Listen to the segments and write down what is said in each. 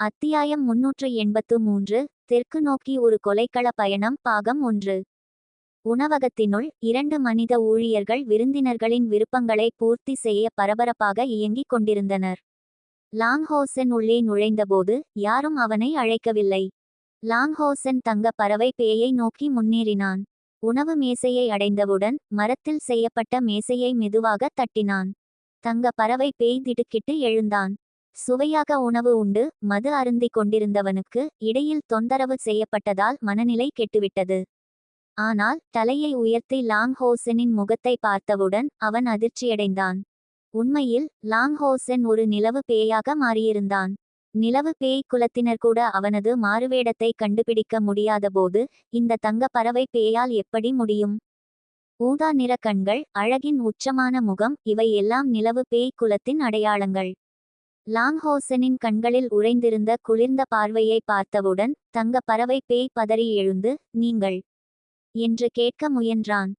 அத்தியாயம் முன்னூற்று எண்பத்து மூன்று தெற்கு நோக்கி ஒரு கொலைக்கள பயணம் பாகம் ஒன்று. உணவகத்தினுள் இரண்டு மனித ஊழியர்கள் விருந்தினர்களின் விருப்பங்களை பூர்த்தி செய்ய பரபரப்பாக இயங்கிக் கொண்டிருந்தனர். லாங்ஹோசன் உள்ளே நுழைந்தபோது யாரும் அவனை அழைக்கவில்லை. லாங்ஹோசன் தங்க பறவை பேயை நோக்கி முன்னேறினான். உணவு மேசையை அடைந்தவுடன் மரத்தில் செய்யப்பட்ட மேசையை மெதுவாக தட்டினான். தங்க பறவை பேய் திடுக்கிட்டு எழுந்தான். சுவையாக உணவு உண்டு மது அருந்திக் கொண்டிருந்தவனுக்கு இடையில் தொந்தரவு செய்யப்பட்டதால் மனநிலை கெட்டுவிட்டது. ஆனால் தலையை உயர்த்தி லாங்ஹோசனின் முகத்தை பார்த்தவுடன் அவன் அதிர்ச்சியடைந்தான். உண்மையில் லாங்ஹோசன் ஒரு நிலவு பேயாக மாறியிருந்தான். நிலவு பேய் குலத்தினர் கூட அவனது மாறுவேடத்தை கண்டுபிடிக்க முடியாதபோது இந்த தங்க பறவை பேயால் எப்படி முடியும்? ஊதா நிற கண்கள் அழகின் உச்சமான முகம் இவை எல்லாம் நிலவு பேய் குலத்தின் அடையாளங்கள். லாங்ஹோசனின் கண்களில் உறைந்திருந்த குளிர்ந்த பார்வையை பார்த்தவுடன் தங்க பறவை பேய் பதறி எழுந்து நீங்கள் என்று கேட்க முயன்றான்.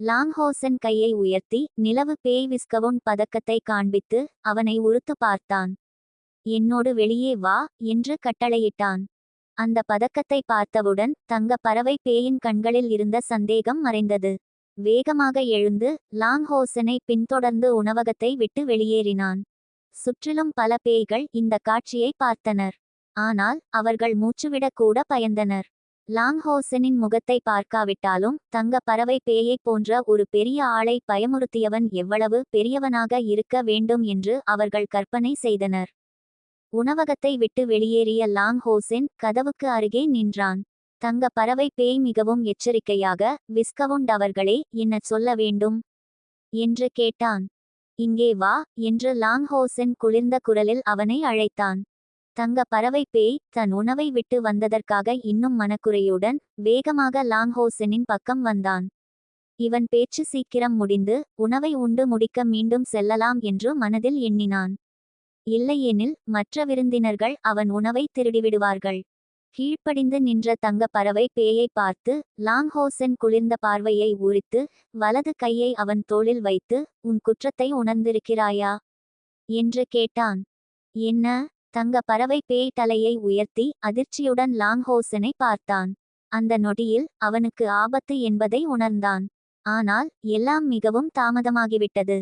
லாங்ஹோசன் கையை உயர்த்தி நிலவு பேய் விஸ்கவுன் பதக்கத்தை காண்பித்து அவனை உறுத்து பார்த்தான். என்னோடு வெளியே வா என்று கட்டளையிட்டான். அந்த பதக்கத்தை பார்த்தவுடன் தங்க பறவை பேயின் கண்களில் இருந்த சந்தேகம் மறைந்தது. வேகமாக எழுந்து லாங்ஹோசனை பின்தொடர்ந்து உணவகத்தை விட்டு வெளியேறினான். சுற்றிலும் பல பேய்கள் இந்த காட்சியை பார்த்தனர். ஆனால் அவர்கள் மூச்சுவிடக் கூட பயந்தனர். லாங்ஹோசனின் முகத்தை பார்க்காவிட்டாலும் தங்க பறவை பேயைப் போன்ற ஒரு பெரிய ஆளை பயமுறுத்தியவன் எவ்வளவு பெரியவனாக இருக்க வேண்டும் என்று அவர்கள் கற்பனை செய்தனர். உணவகத்தை விட்டு வெளியேறிய லாங்ஹோசென் கதவுக்கு அருகே நின்றான். தங்க பறவை பேய் மிகவும் எச்சரிக்கையாக விஸ்கவுண்ட் அவர்களே என்ன சொல்ல வேண்டும் என்று கேட்டான். இங்கே வா என்று லாங்ஹோசன் குளிர்ந்த குரலில் அவனை அழைத்தான். தங்க பறவை பேய் தன் உணவை விட்டு வந்ததற்காக இன்னும் மனக்குறையுடன் வேகமாக லாங்ஹோசனின் பக்கம் வந்தான். இவன் பேச்சு சீக்கிரம் முடிந்து உணவை உண்டு முடிக்க மீண்டும் செல்லலாம் என்று மனதில் எண்ணினான். இல்லையெனில் மற்ற விருந்தினர்கள் அவன் உணவை திருடிவிடுவார்கள். கீழ்ப்படிந்து நின்ற தங்க பறவை பேயை பார்த்து லாங்ஹோசன் குளிர்ந்த பார்வையை உரித்து வலது கையை அவன் தோளில் வைத்து உன் குற்றத்தை உணர்ந்திருக்கிறாயா என்று கேட்டான். என்ன தங்க பறவை பேய் தலையை உயர்த்தி அதிர்ச்சியுடன் லாங்ஹோசனை பார்த்தான். அந்த நொடியில் அவனுக்கு ஆபத்து என்பதை உணர்ந்தான். ஆனால் எல்லாம் மிகவும் தாமதமாகிவிட்டது.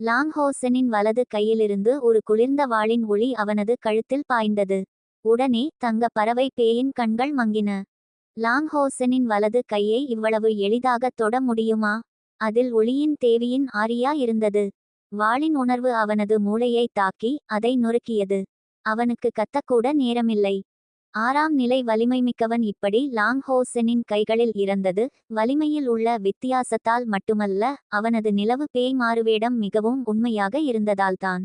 லாங்ஹோசனின் வலது கையிலிருந்து ஒரு குளிர்ந்த வாளின் ஒளி அவனது கழுத்தில் பாய்ந்தது. உடனே தங்க பறவை பேயின் கண்கள் மங்கின. லாங்ஹோசனின் வலது கையை இவ்வளவு எளிதாக தொட முடியுமா? அதில் ஒளியின் தேவியின் ஆரியா இருந்தது. வாளின் உணர்வு அவனது மூளையை தாக்கி அதை நொறுக்கியது. அவனுக்கு கத்தக்கூட நேரமில்லை. ஆறாம் நிலை வலிமை மிக்கவன் இப்படி லாங்ஹோசனின் கைகளில் இறந்தது வலிமையில் உள்ள வித்தியாசத்தால் மட்டுமல்ல அவனது நிலவு பேய் மாறுவேடம் மிகவும் உண்மையாக இருந்ததால்தான்.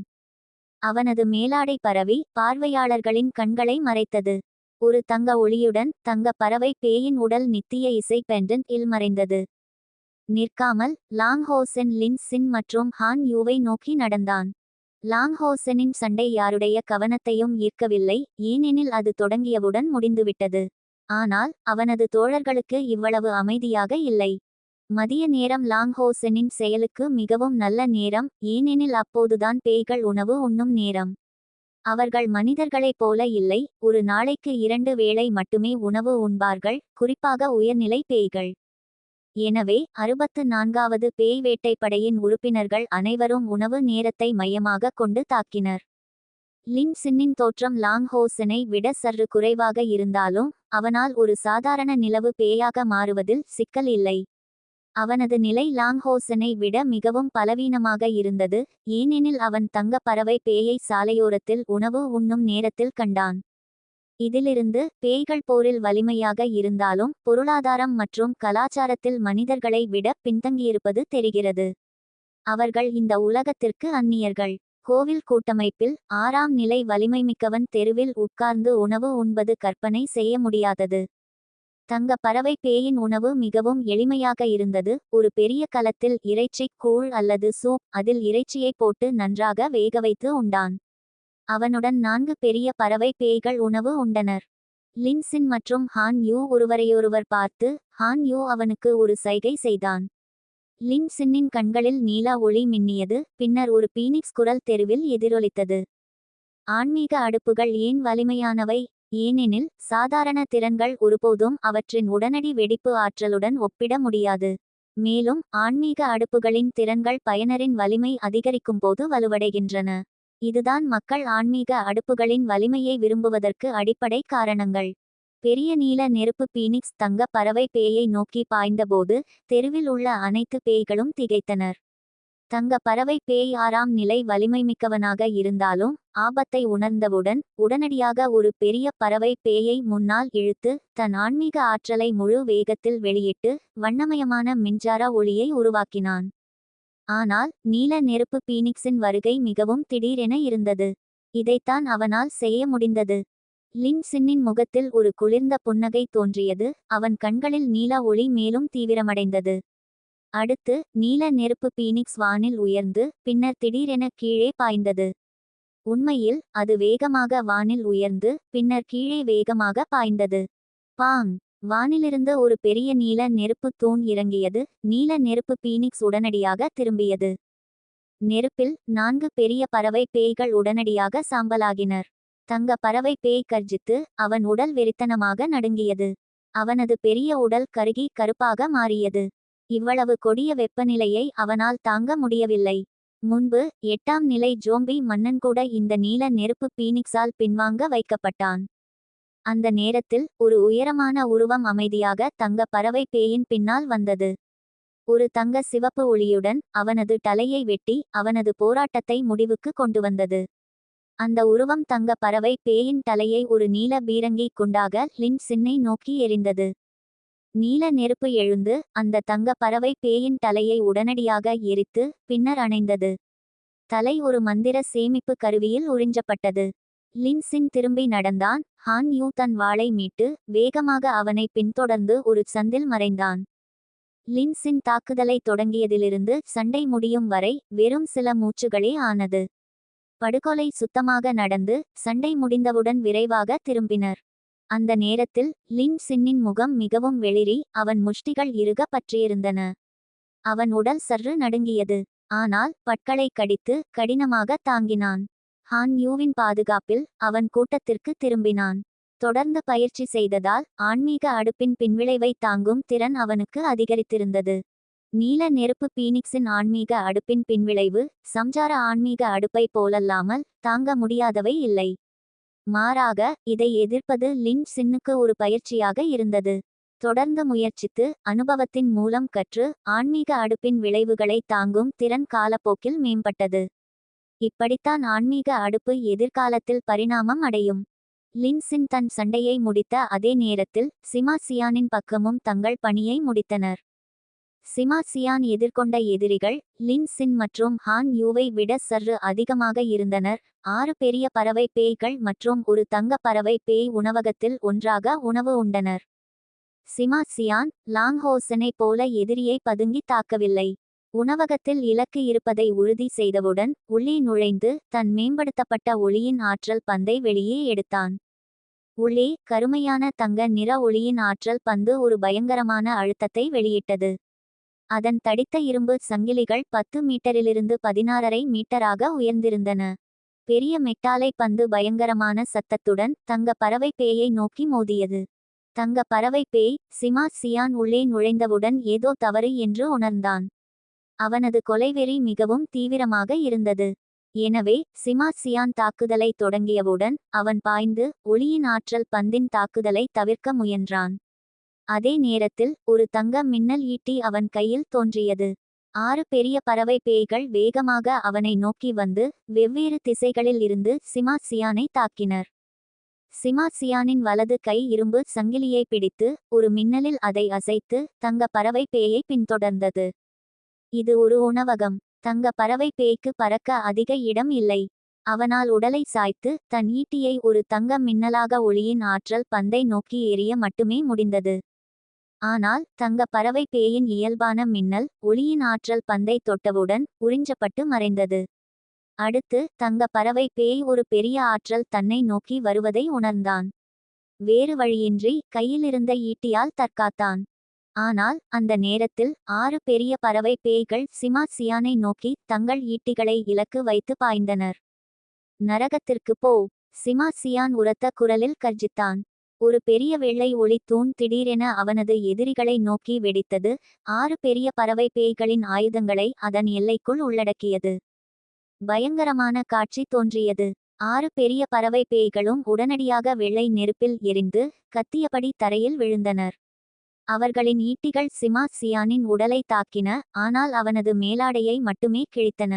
அவனது மேலாடை பரவி பார்வையாளர்களின் கண்களை மறைத்தது. ஒரு தங்க ஒளியுடன் தங்க பறவை பேயின் உடல் நித்திய இசை பெண்டன் இல் மறைந்தது. நிற்காமல் லாங்ஹோசென் லின் சின் மற்றும் ஹான் யூவை நோக்கி நடந்தான். லாங்ஹோசனின் சண்டை யாருடைய கவனத்தையும் ஈர்க்கவில்லை ஏனெனில் அது தொடங்கியவுடன் முடிந்துவிட்டது. ஆனால் அவனது தோழர்களுக்கு இவ்வளவு அமைதியாக இல்லை. மதிய நேரம் லாங்ஹோசனின் செயலுக்கு மிகவும் நல்ல நேரம் ஏனெனில் அப்போதுதான் பேய்கள் உணவு உண்ணும் நேரம். அவர்கள் மனிதர்களைப் போல இல்லை ஒரு நாளைக்கு இரண்டு வேளை மட்டுமே உணவு உண்பார்கள் குறிப்பாக உயர்நிலை பேய்கள். எனவே அறுபத்து நான்காவது பேய் வேட்டைப்படையின் உறுப்பினர்கள் அனைவரும் உணவு நேரத்தை மையமாக கொண்டு தாக்கினர். லின் சின்னின் தோற்றம் லாங்ஹோசனை விட சற்று குறைவாக இருந்தாலும் அவனால் ஒரு சாதாரண நிலவு பேயாக மாறுவதில் சிக்கல் இல்லை. அவனது நிலை லாங்ஹோசனை விட மிகவும் பலவீனமாக இருந்தது ஏனெனில் அவன் தங்க பறவை பேயை சாலையோரத்தில் உணவு உண்ணும் நேரத்தில் கண்டான். இதிலிருந்து பேய்கள் போரில் வலிமையாக இருந்தாலும் பொருளாதாரம் மற்றும் கலாச்சாரத்தில் மனிதர்களை விட பின்தங்கியிருப்பது தெரிகிறது. அவர்கள் இந்த உலகத்திற்கு அந்நியர்கள். கோவில் கூட்டமைப்பில் ஆறாம் நிலை வலிமைமிக்கவன் தெருவில் உட்கார்ந்து உணவு உண்பது கற்பனை செய்ய முடியாதது. தங்க பறவை பேயின் உணவு மிகவும் எளிமையாக இருந்தது. ஒரு பெரிய கலத்தில் இறைச்சி கூழ் அல்லது சூப் அதில் இறைச்சியை போட்டு நன்றாக வேக வைத்து உண்டான். அவனுடன் நான்கு பெரிய பறவை பேய்கள் உணவு உண்டனர். லின்சின் மற்றும் ஹான் யூ ஒருவரையொருவர் பார்த்து ஹான் யூ அவனுக்கு ஒரு சைகை செய்தான். லின்சின்னின் கண்களில் நீலா ஒளி மின்னியது பின்னர் ஒரு பீனிக்ஸ் குரல் தெருவில் எதிரொலித்தது. ஆன்மீக அடுப்புகள் ஏன் வலிமையானவை? ஏனெனில் சாதாரண திறன்கள் ஒருபோதும் அவற்றின் உடனடி வெடிப்பு ஆற்றலுடன் ஒப்பிட முடியாது. மேலும் ஆன்மீக அடுப்புகளின் திறன்கள் பயனரின் வலிமை அதிகரிக்கும் போது வலுவடைகின்றன. இதுதான் மக்கள் ஆன்மீக அடுப்புகளின் வலிமையை விரும்புவதற்கு அடிப்படை காரணங்கள். பெரிய நீல நெருப்பு பீனிக்ஸ் தங்க பறவை பேயை நோக்கி பாய்ந்தபோது தெருவில் உள்ள அனைத்து பேய்களும் திகைத்தனர். தங்க பறவை பேய் ஆறாம் நிலை வலிமைமிக்கவனாக இருந்தாலும் ஆபத்தை உணர்ந்தவுடன் உடனடியாக ஒரு பெரிய பறவை பேயை முன்னால் இழுத்து தன் ஆன்மீக ஆற்றலை முழு வேகத்தில் வெளியிட்டு வண்ணமயமான மின்சார ஒளியை உருவாக்கினான். ஆனால் நீல நெருப்பு பீனிக்ஸின் வருகை மிகவும் திடீரென இருந்தது. இதைத்தான் அவனால் செய்ய முடிந்தது. லின் சின்னின் முகத்தில் ஒரு குளிர்ந்த புன்னகை தோன்றியது. அவன் கண்களில் நீல ஒளி மேலும் தீவிரமடைந்தது. அடுத்து நீல நெருப்பு பீனிக்ஸ் வானில் உயர்ந்து பின்னர் திடீரென கீழே பாய்ந்தது. உண்மையில் அது வேகமாக வானில் உயர்ந்து பின்னர் கீழே வேகமாக பாய்ந்தது. பாங்! வானிலிருந்து ஒரு பெரிய நீல நெருப்பு தூண் இறங்கியது. நீல நெருப்பு பீனிக்ஸ் உடனடியாக திரும்பியது. நெருப்பில் நான்கு பெரிய பறவை பேய்கள் உடனடியாக சாம்பலாகினர். தங்க பறவை பேய் கர்ஜித்து அவன் உடல் வெறித்தனமாக நடுங்கியது. அவனது பெரிய உடல் கருகி கருப்பாக மாறியது. இவ்வளவு கொடிய வெப்பநிலையை அவனால் தாங்க முடியவில்லை. முன்பு எட்டாம் நிலை ஜோம்பி மன்னன் கூட இந்த நீல நெருப்பு பீனிக்ஸால் பின்வாங்க வைக்கப்பட்டான். அந்த நேரத்தில் ஒரு உயரமான உருவம் அமைதியாக தங்க பறவை பேயின் பின்னால் வந்தது. ஒரு தங்க சிவப்பு ஒளியுடன் அவனது தலையை வெட்டி அவனது போராட்டத்தை முடிவுக்கு கொண்டு வந்தது. அந்த உருவம் தங்க பறவை பேயின் தலையை ஒரு நீல பீரங்கி குண்டாக லின் சின்னை நோக்கி எரிந்தது நீல நெருப்பு எழுந்து அந்த தங்க பறவை பேயின் தலையை உடனடியாக எரித்து பின்னர் அணைந்தது. தலை ஒரு மந்திர சேமிப்பு கருவியில் உறிஞ்சப்பட்டது. லின்சின் திரும்பி நடந்தான். ஹான் யூ தன் வாளை மீட்டு வேகமாக அவனை பின்தொடர்ந்து ஒரு சந்தில் மறைந்தான். லின்சின் தாக்குதலை தொடங்கியதிலிருந்து சண்டை முடியும் வரை வெறும் சில மூச்சுகளே ஆனது. படுகொலை சுத்தமாக நடந்து சண்டை முடிந்தவுடன் விரைவாக திரும்பினர். அந்த நேரத்தில் லின் சின்னின் முகம் மிகவும் வெளிரி அவன் முஷ்டிகள் இருக பற்றியிருந்தன. அவன் உடல் சற்று நடுங்கியது. ஆனால் பட்களை கடித்து கடினமாக தாங்கினான். ஹான் யூவின் பாதுகாப்பில் அவன் கூட்டத்திற்கு திரும்பினான். தொடர்ந்து பயிற்சி செய்ததால் ஆன்மீக அடுப்பின் பின்விளைவை தாங்கும் திறன் அவனுக்கு அதிகரித்திருந்தது. நீல நெருப்பு பீனிக்ஸின் ஆன்மீக அடுப்பின் பின்விளைவு சம்சார ஆன்மீக அடுப்பை போலல்லாமல் தாங்க முடியாதவை இல்லை. மாறாக இதை எதிர்ப்பது லின் சின்னுக்கு ஒரு பயிற்சியாக இருந்தது. தொடர்ந்து முயற்சித்து அனுபவத்தின் மூலம் கற்று ஆன்மீக அடுப்பின் விளைவுகளை தாங்கும் திறன் காலப்போக்கில் மேம்பட்டது. இப்படித்தான் ஆன்மீக அடுப்பு எதிர்காலத்தில் பரிணாமம் அடையும். லின்சின் தன் சண்டையை முடித்த அதே நேரத்தில் சிமா சியானின் பக்கமும் தங்கள் பணியை முடித்தனர். சிமா சியான் எதிர்கொண்ட எதிரிகள் லின் சின் மற்றும் ஹான் யூவை விட சற்று அதிகமாக இருந்தனர். ஆறு பெரிய பறவை பேய்கள் மற்றும் ஒரு தங்க பறவை பேய் உணவகத்தில் ஒன்றாக உணவு உண்டனர். சிமா சியான் லாங்ஹோசனை போல எதிரியை பதுங்கி தாக்கவில்லை. உணவகத்தில் இலக்கு இருப்பதை உறுதி செய்தவுடன் உள்ளே நுழைந்து தன் மேம்படுத்தப்பட்ட ஒளியின் ஆற்றல் பந்தை வெளியே எடுத்தான். உள்ளே கருமையான தங்க நிற ஒளியின் ஆற்றல் பந்து ஒரு பயங்கரமான அழுத்தத்தை வெளியிட்டது. அதன் தடித்த இரும்பு சங்கிலிகள் பத்து மீட்டரிலிருந்து பதினாறரை மீட்டராக உயர்ந்திருந்தன. பெரிய மெட்டாலை பந்து பயங்கரமான சத்தத்துடன் தங்க பறவை பேயை நோக்கி மோதியது. தங்க பறவை பேய் சிமா சியான் உள்ளே நுழைந்தவுடன் ஏதோ தவறு என்று உணர்ந்தான். அவனது கொலைவெறி மிகவும் தீவிரமாக இருந்தது. எனவே சிமா சியான் தாக்குதலை தொடங்கியவுடன் அவன் பாய்ந்து ஒளியின் ஆற்றல் பந்தின் தாக்குதலை தவிர்க்க முயன்றான். அதே நேரத்தில் ஒரு தங்க மின்னல் ஈட்டி அவன் கையில் தோன்றியது. ஆறு பெரிய பறவை பேய்கள் வேகமாக அவனை நோக்கி வந்து வெவ்வேறு திசைகளில் இருந்து சிமா சியானை தாக்கினர். சிமா சியானின் வலது கை இரும்பு சங்கிலியை பிடித்து ஒரு மின்னலில் அதை அசைத்து தங்க பறவை பேயை பின்தொடர்ந்தது. இது ஒரு உணவகம். தங்க பறவை பேய்க்கு பறக்க அதிக இடம் இல்லை. அவனால் உடலை சாய்த்து தன் ஈட்டியை ஒரு தங்க மின்னலாக ஒளியின் ஆற்றல் பந்தை நோக்கி எறிய மட்டுமே முடிந்தது. ஆனால் தங்க பறவை பேயின் இயல்பான மின்னல் ஒளியின் ஆற்றல் பந்தை தொட்டவுடன் உறிஞ்சப்பட்டு மறைந்தது. அடுத்து தங்க பறவை பேய் ஒரு பெரிய ஆற்றல் தன்னை நோக்கி வருவதை உணர்ந்தான். வேறு வழியின்றி கையிலிருந்த ஈட்டியால் தற்காத்தான். ஆனால் அந்த நேரத்தில் ஆறு பெரிய பறவை பேய்கள் சிமா சியானை நோக்கி தங்கள் ஈட்டிகளை இலக்கு வைத்து பாய்ந்தனர். நரகத்திற்கு போ. சிமா சியான் உரத்த குரலில் கர்ஜித்தான். ஒரு பெரிய வெள்ளை ஒளி தூண் திடீரென அவனது எதிரிகளை நோக்கி வெடித்தது. ஆறு பெரிய பறவை பேய்களின் ஆயுதங்களை அதன் எல்லைக்குள் உள்ளடக்கியது. பயங்கரமான காட்சி தோன்றியது. ஆறு பெரிய பறவை பேய்களும் உடனடியாக வெள்ளை நெருப்பில் எரிந்து கத்தியபடி தரையில் விழுந்தனர். அவர்களின் ஈட்டிகள் சிமா சியானின் உடலை தாக்கின ஆனால் அவனது மேலாடையை மட்டுமே கிழித்தன.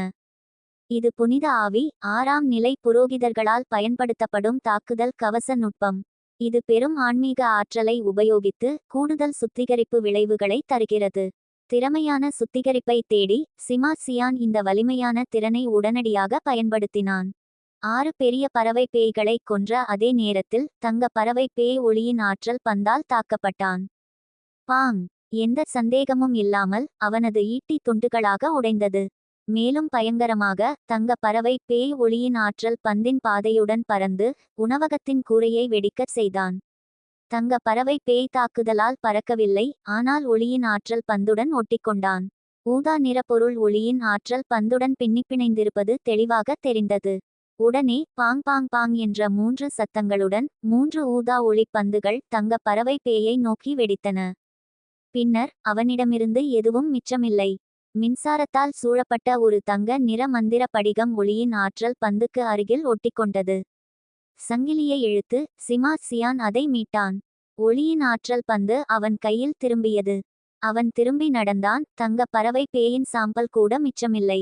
இது புனித ஆவி ஆறாம் நிலை புரோகிதர்களால் பயன்படுத்தப்படும் தாக்குதல் கவச நுட்பம். இது பெரும் ஆன்மீக ஆற்றலை உபயோகித்து கூடுதல் சுத்திகரிப்பு விளைவுகளை தருகிறது. திறமையான சுத்திகரிப்பை தேடி சிமா சியான் இந்த வலிமையான திறனை உடனடியாக பயன்படுத்தினான். ஆறு பெரிய பறவை பேய்களை கொன்ற அதே நேரத்தில் தங்க பறவை பேய் ஒளியின் ஆற்றல் பந்தால் தாக்கப்பட்டான். பாங்! எந்த சந்தேகமும் இல்லாமல் அவனது ஈட்டி துண்டுகளாக உடைந்தது. மேலும் பயங்கரமாக தங்க பறவை பேய் ஒளியின் ஆற்றல் பந்தின் பாதையுடன் பறந்து உணவகத்தின் கூரையை வெடிக்கச் செய்தான். தங்க பறவை பேய் தாக்குதலால் பறக்கவில்லை ஆனால் ஒளியின் ஆற்றல் பந்துடன் ஒட்டிக்கொண்டான். ஊதா நிறப்பொருள் ஒளியின் ஆற்றல் பந்துடன் பின்னிப்பிணைந்திருப்பது தெளிவாக தெரிந்தது. உடனே பாங் பாங் பாங் என்ற மூன்று சத்தங்களுடன் மூன்று ஊதா ஒளி பந்துகள் தங்க பறவை பேயை நோக்கி வெடித்தன. பின்னர் அவனிடமிருந்து எதுவும் மிச்சமில்லை. மின்சாரத்தால் சூழப்பட்ட ஒரு தங்க நிற மந்திர படிகம் ஒளியின் ஆற்றல் பந்துக்கு அருகில் ஒட்டிக்கொண்டது. சங்கிலியை இழுத்து சிமா சியான் அதை மீட்டான். ஒளியின் ஆற்றல் பந்து அவன் கையில் திரும்பியது. அவன் திரும்பி நடந்தான். தங்க பறவை பேயின் சாம்பல் கூட மிச்சமில்லை.